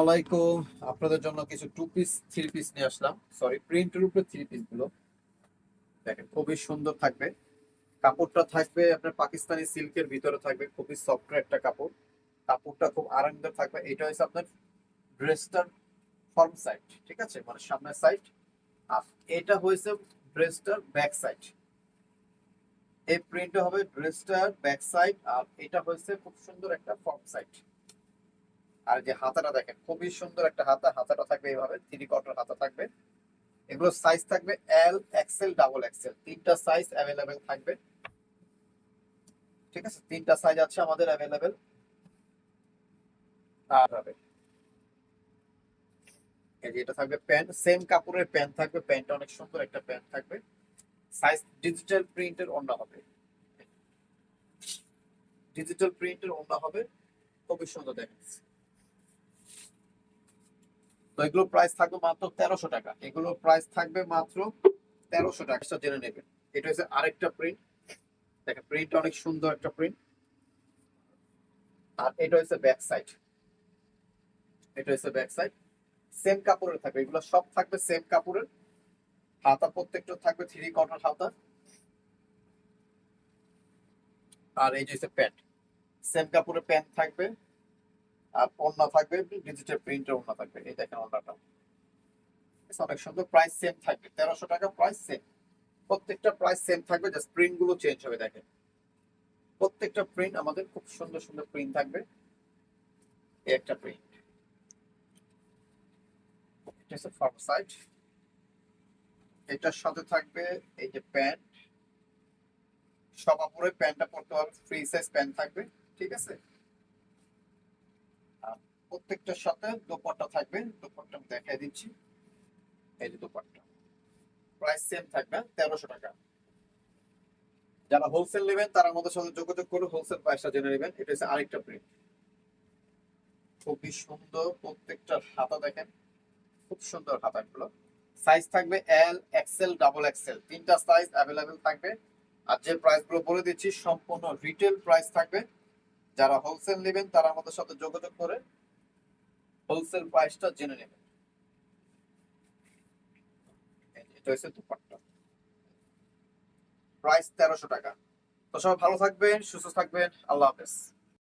আলাইকুম। আপনাদের জন্য কিছু টু পিস থ্রি পিস নিয়ে আসলাম। সরি প্রিন্টের উপরে থ্রি পিসগুলো। দেখেন, খুবই সুন্দর থাকবে। কাপড়টা থাকবে আপনার পাকিস্তানি সিল্কের ভিতরে থাকবে, খুবই সফট একটা কাপড়। কাপড়টা খুব আরামদায়ক থাকবে। এটা হচ্ছে আপনার ড্রেসটার ফর্ম সাইড ঠিক আছে? মানে সামনের সাইড আর এটা হয়েছে ড্রেসটার ব্যাক সাইড এই প্রিন্টটা হবে ড্রেসটার ব্যাক সাইড আর এটা হয়েছে খুব সুন্দর একটা ফর্ম সাইড আর যে হাতাটা দেখেন, খুবই সুন্দর একটা হাতা, হাতাটা থাকবে এইভাবে থ্রি কোয়ার্টার হাতা থাকবে। এগুলো সাইজ থাকবে এল এক্সেল ডাবল এক্সেল তিনটা সাইজ অ্যাভেলেবেল থাকবে। ঠিক আছে? তিনটা সাইজ আছে আমাদের অ্যাভেলেবেল আর হবে। এই যে এটা থাকবে প্যান্ট সেম কাপড়ের প্যান্ট থাকবে প্যান্টটা অনেক সুন্দর একটা প্যান্ট থাকবে। সাইজ ডিজিটাল প্রিন্টের অন্য হবে। ডিজিটাল প্রিন্টের অন্য হবে। খুবই সুন্দর দেখাচ্ছে তো এগুলো প্রাইস থাকবে মাত্র তেরোশো টাকা। এগুলো প্রাইস থাকবে মাত্র তেরোশো টাকা। জেনে নেবেন। এটা হচ্ছে আরেকটা প্রিন্ট দেখেন প্রিন্ট অনেক সুন্দর একটা প্রিন্ট আর এটা হচ্ছে ব্যাক সাইড এটা হচ্ছে ব্যাক সাইড সেম কাপড়ের থাকবে। এগুলো সব থাকবে সেম কাপড়ের। হাতা প্রত্যেকটা থাকবে থ্রি কটন হাতা। আর এই যে হচ্ছে প্যান্ট সেম কাপড়ের প্যান্ট থাকবে। আর ওড়না থাকবে ডিজিটাল প্রিন্টের ওড়না থাকবে। এই দেখেন ওড়নাটা অনেক সুন্দর। প্রাইস সেম থাকবে। তেরোশো টাকা প্রাইস সেম প্রত্যেকটা প্রাইস সেম থাকবে জাস্ট প্রিন্টগুলো চেঞ্জ হবে, দেখেন। প্রত্যেকটা প্রিন্ট আমাদের খুব সুন্দর সুন্দর প্রিন্ট থাকবে। এই একটা প্রিন্ট এটা হচ্ছে ফ্রন্ট সাইড এটার সাথে থাকবে এই যে প্যান্ট সবাপুরে প্যান্টটা পরতে হবে ফ্রি সাইজ প্যান্ট থাকবে। ঠিক আছে? প্রত্যেকটার সাথে দোপাট্টা থাকবে, দোপাট্টা আমি দেখাই দিচ্ছি। এই যে দোপাট্টা। প্রাইস সেম থাকবে, তেরোশো টাকা। যারা হোলসেল নেবেন, তারা আমাদের সাথে যোগাযোগ করে হোলসেল প্রাইসটা জেনে নেবেন। এটা হচ্ছে আরেকটা প্রিন্ট খুবই সুন্দর প্রত্যেকটা হাতা দেখেন। খুব সুন্দর হাতাগুলো। সাইজ থাকবে এল এক্সেল ডাবল এক্সেল তিনটা সাইজ অ্যাভেলেবেল থাকবে। আর যে প্রাইসগুলো বলে দিচ্ছি, সম্পূর্ণ রিটেল প্রাইস থাকবে। যারা হোলসেল নেবেন, তারা আমাদের সাথে যোগাযোগ করে হোলসেল প্রাইসটা জেনে নেবেন। এটা হচ্ছে প্রাইস তেরোশো টাকা। তো সবাই ভালো থাকবেন, সুস্থ থাকবেন, আল্লাহ হাফেজ।